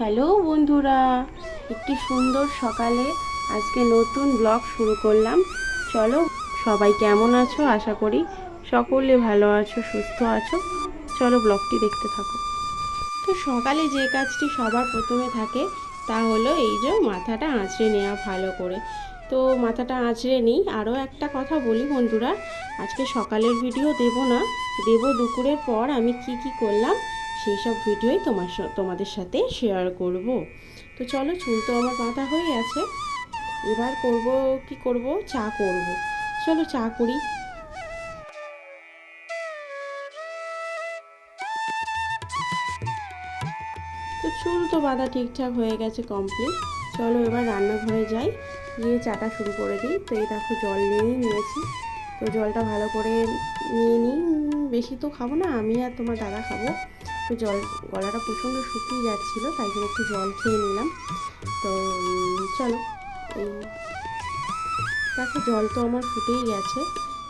Hello বন্ধুরা, একটি সুন্দর সকালে আজকে নতুন ব্লগ শুরু করলাম। চলো, সবাই কেমন আছো? আশা করি সকলে ভালো আছো, সুস্থ আছো। চলো ব্লগটি দেখতে থাকো। তো সকালে যে কাজটি সবার প্রথমে থাকে, তা হলো এই যে মাথাটা আঁচড়ে নেওয়া ভালো করে। তো মাথাটা আঁচড়ে নিই। আরও একটা কথা বলি বন্ধুরা, আজকে সকালের ভিডিও দেব না। দেব দুপুরের পর আমি কি কি করলাম সেই সব ভিডিওই তোমার তোমাদের সাথে শেয়ার করব। তো চলো, চুল তো আমার বাঁধা হয়ে আছে এবার করব, কি করব? চা করব। চলো, চা করি। তো চুল তো বাঁধা ঠিকঠাক হয়ে গেছে কমপ্লিট চলো, এবার রান্নাঘরে যাই। গিয়ে চাটা শুরু করে দিই। তো এই দেখো, জল নিয়েই নিয়েছি। তো জলটা ভালো করে নিয়ে নিই। বেশি তো খাব না, আমি আর তোমার দাদা খাব। তো জল গলাটা প্রচণ্ড শুকিয়ে যাচ্ছিল তাই জন্য একটু জল খেয়ে নিলাম। তো চলো দেখো জল তো আমার ফুটেই গেছে।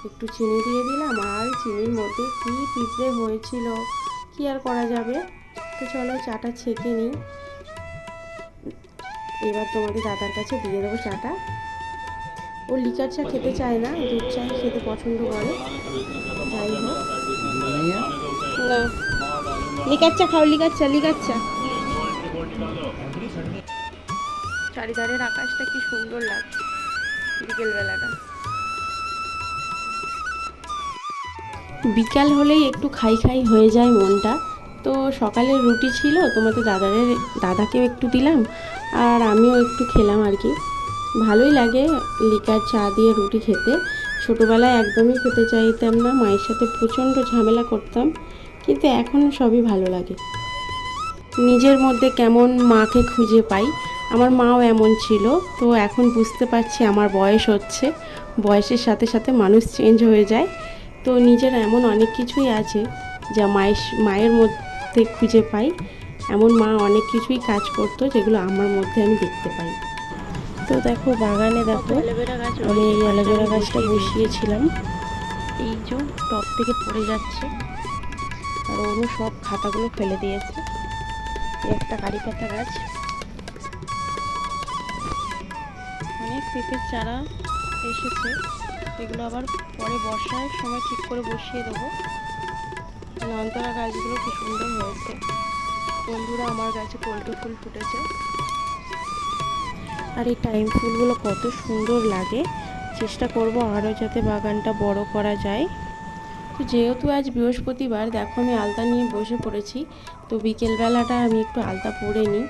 একটু চিনি দিয়ে দিলাম আর চিনির মধ্যে কি পিঁপড়ে হয়েছিল কি আর করা যাবে? তো চলো চাটা ছেঁকে নিই। এবার তোমাদের দাদার কাছে দিয়ে দেবো চাটা। ও লিকার চা খেতে চায় না দুধ চাই খেতে পছন্দ করে। যাই হোক। না। লিকার চা খাও লিকার চা চারিধারের আকাশটা কি সুন্দর লাগছে বিকেলবেলাটা। বিকাল হলেই একটু খাই খাই হয়ে যায় মনটা। তো সকালের রুটি ছিল তোমাদের দাদারের দাদাকেও একটু দিলাম আর আমিও একটু খেলাম আর কি। ভালোই লাগে লিকার চা দিয়ে রুটি খেতে। ছোটোবেলায় একদমই খেতে চাইতাম না মায়ের সাথে প্রচণ্ড ঝামেলা করতাম। কিন্তু এখন সবই ভালো লাগে। নিজের মধ্যে কেমন মাকে খুঁজে পাই, আমার মাও এমন ছিল, তো এখন বুঝতে পারছি আমার বয়স হচ্ছে, বয়সের সাথে সাথে মানুষ চেঞ্জ হয়ে যায়, তো নিজের এমন অনেক কিছুই আছে যা মায়ের মায়ের মধ্যে খুঁজে পাই, এমন মা অনেক কিছুই কাজ করতো যেগুলো আমার মধ্যে আমি দেখতে পাই। তো দেখো বাগানে দেখো, আমি এই অ্যালোভেরা গাছটা বসিয়েছিলাম। এই যে টপ থেকে পড়ে যাচ্ছে। আর অন্য সব খাতাগুলো ফেলে দিয়েছে। একটা কারি পাতা গাছ। অনেক পেঁপের চারা এসেছে। এগুলো আবার পরে বর্ষার সময় ঠিক করে বসিয়ে দেবো। নয়নতারা গাছগুলো কি সুন্দর হয়েছে। বন্ধুরা, আমার গাছে পোল্ট্রি ফুল ফুটেছে। আর এই টাইম ফুলগুলো কত সুন্দর লাগে। চেষ্টা করব আরও যাতে বাগানটা বড় করা যায়। তো যেহেতু আজ বৃহস্পতিবার, দেখো আমি আলতা নিয়ে বসে পড়েছি। তো বিকেলবেলাটা আমি একটু আলতা পরে নিই।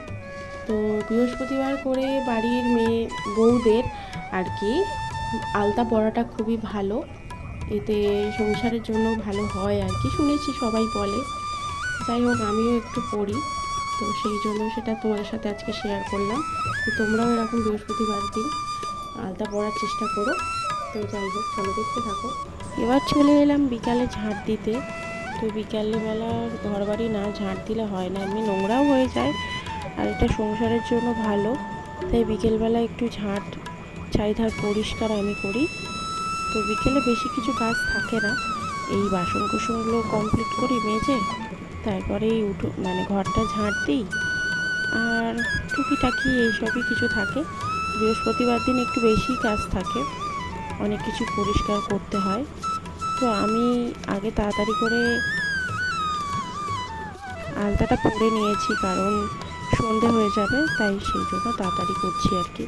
তো বৃহস্পতিবার করে বাড়ির মেয়ে, বউদের আর কি, আলতা পরাটা খুবই ভালো। এতে সংসারের জন্য ভালো হয় আর কি। শুনেছি সবাই বলে। যাই হোক, আমিও একটু পড়ি। তো সেই জন্য সেটা তোমাদের সাথে আজকে শেয়ার করলাম। তো তোমরাও এরকম বৃহস্পতিবার দিন আলতা পড়ার চেষ্টা করো। তো যাই হোক চলো দেখতে থাকো। এবার চলে এলাম বিকালে ঝাঁট দিতে। তো বিকালবেলা ঘর বাড়ি না, ঝাঁট দিলে হয় না, এমনি নোংরাও হয়ে যায়। আর এটা সংসারের জন্য ভালো। তাই বিকেলবেলা একটু ঝাড় চারিধার পরিষ্কার আমি করি। তো বিকেলে বেশি কিছু কাজ থাকে না। এই বাসন কুসনগুলো কমপ্লিট করি মেজে তারপরেই উঠো মানে ঘরটা ঝাঁট দিই। আর টুকিটাকি এইসবই কিছু থাকে। বৃহস্পতিবার দিন একটু বেশি কাজ থাকে। অনেক কিছু পরিষ্কার করতে হয়। তো আমি আগে তাড়াতাড়ি করে আলতাটা পরে নিয়েছি কারণ সন্ধে হয়ে যাবে, তাই সেই জন্য তাড়াতাড়ি করছি আর কি।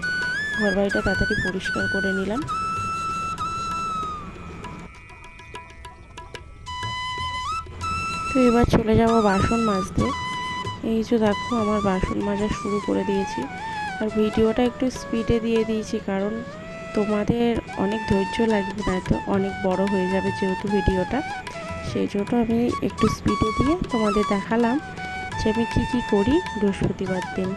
ঘর বাড়িটা তাড়াতাড়ি পরিষ্কার করে নিলাম। তো এবার চলে যাব বাসন মাজতে। এই যে দেখো, আমার বাসন মাজা শুরু করে দিয়েছি। আর ভিডিওটা একটু স্পিডে দিয়ে দিয়েছি, কারণ তোমাদের অনেক ধৈর্য লাগবে না তো অনেক বড় হয়ে যাবে যেহেতু ভিডিওটা। সেই জন্য আমি একটু স্পিডে দিয়ে তোমাদের দেখালাম যে আমি কী কী করি বৃহস্পতিবার দিন।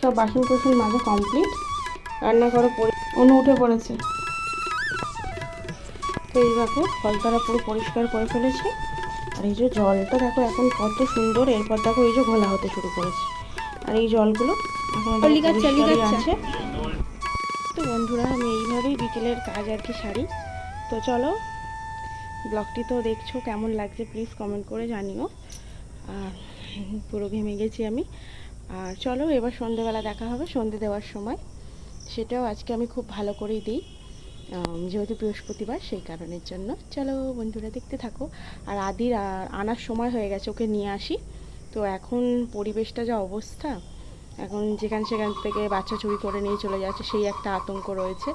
সব বাসন কোসন মাজা কমপ্লিট রান্নাঘরে পড়ে অনু উঠে পড়েছে। তো এই দেখো ফলতারা পুরো পরিষ্কার করে ফেলেছি। আর এই যে জলটা দেখো এখন কত সুন্দর এরপর দেখো এই যে ঘোলা হতে শুরু করেছে। আর এই জলগুলো এখন। আছে। তো বন্ধুরা আমি এইভাবেই বিকেলের কাজ আর কি সারি। তো চলো ব্লগটি তো দেখছ কেমন লাগছে প্লিজ কমেন্ট করে জানিও। আর পুরো ঘেমে গেছি আমি। আর চলো এবার সন্ধেবেলা দেখা হবে সন্ধে দেওয়ার সময়। সেটাও আজকে আমি খুব ভালো করেই দিই। যেহেতু বৃহস্পতিবার, সেই কারণের জন্য। চলো বন্ধুরা, দেখতে থাকো। আর আদির আনার সময় হয়ে গেছে, ওকে নিয়ে আসি। তো এখন পরিবেশটা যা অবস্থা, এখন যেখান সেখান থেকে বাচ্চা চুরি করে নিয়ে চলে যাচ্ছে, সেই একটা আতঙ্ক রয়েছে।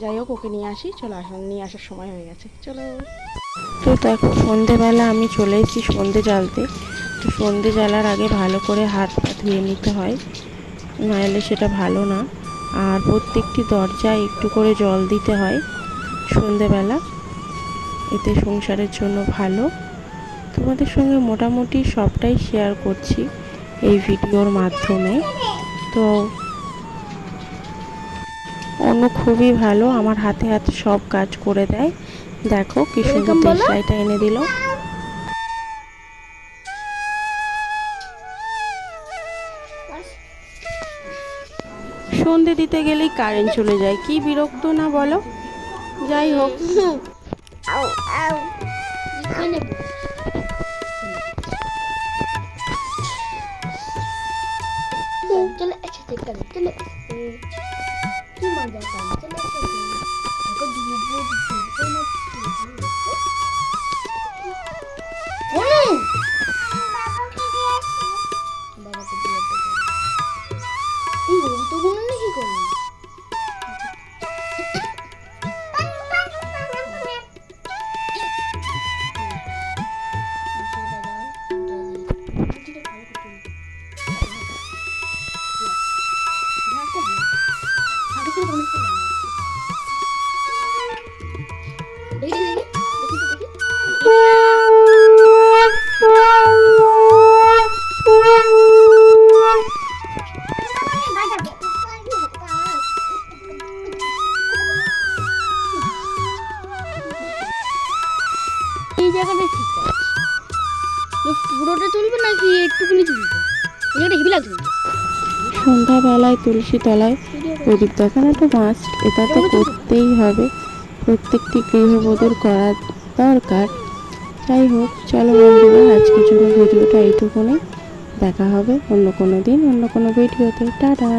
যাই হোক, ওকে নিয়ে আসি। চলো আসুন নিয়ে আসার সময় হয়ে গেছে। চলো। তো দেখো, সন্ধেবেলা আমি চলে এসেছি সন্ধে জ্বালতে। তো সন্ধে জ্বালার আগে ভালো করে হাত পা ধুয়ে নিতে হয়। নাহলে সেটা ভালো না। আর প্রত্যেকটি দরজায় একটু করে জল দিতে হয় সন্ধেবেলা। এতে সংসারের জন্য ভালো। তোমাদের সঙ্গে মোটামুটি সবটাই শেয়ার করছি এই ভিডিওর মাধ্যমে। তো অন্য খুবই ভালো আমার হাতে হাতে সব কাজ করে দেয়। দেখো কি সুন্দর। এনে দিল। সন্ধে দিতে গেলেই কারেন্ট চলে যায়। কি বিরক্ত না বলো? যাই হোক। চলে চলে কি মজা নাকি একটুখানি। সন্ধ্যাবেলায় তুলসী তলায় প্রদীপ দেখানো তো মাস্ট এটা তো করতেই হবে। প্রত্যেকটি গৃহবধূর করা দরকার। যাই হোক চলো বন্ধুরা আজকের জন্য ভিডিওটা এইটুকুনি। দেখা হবে অন্য কোনো দিন অন্য কোনো ভিডিওতে। টাটা!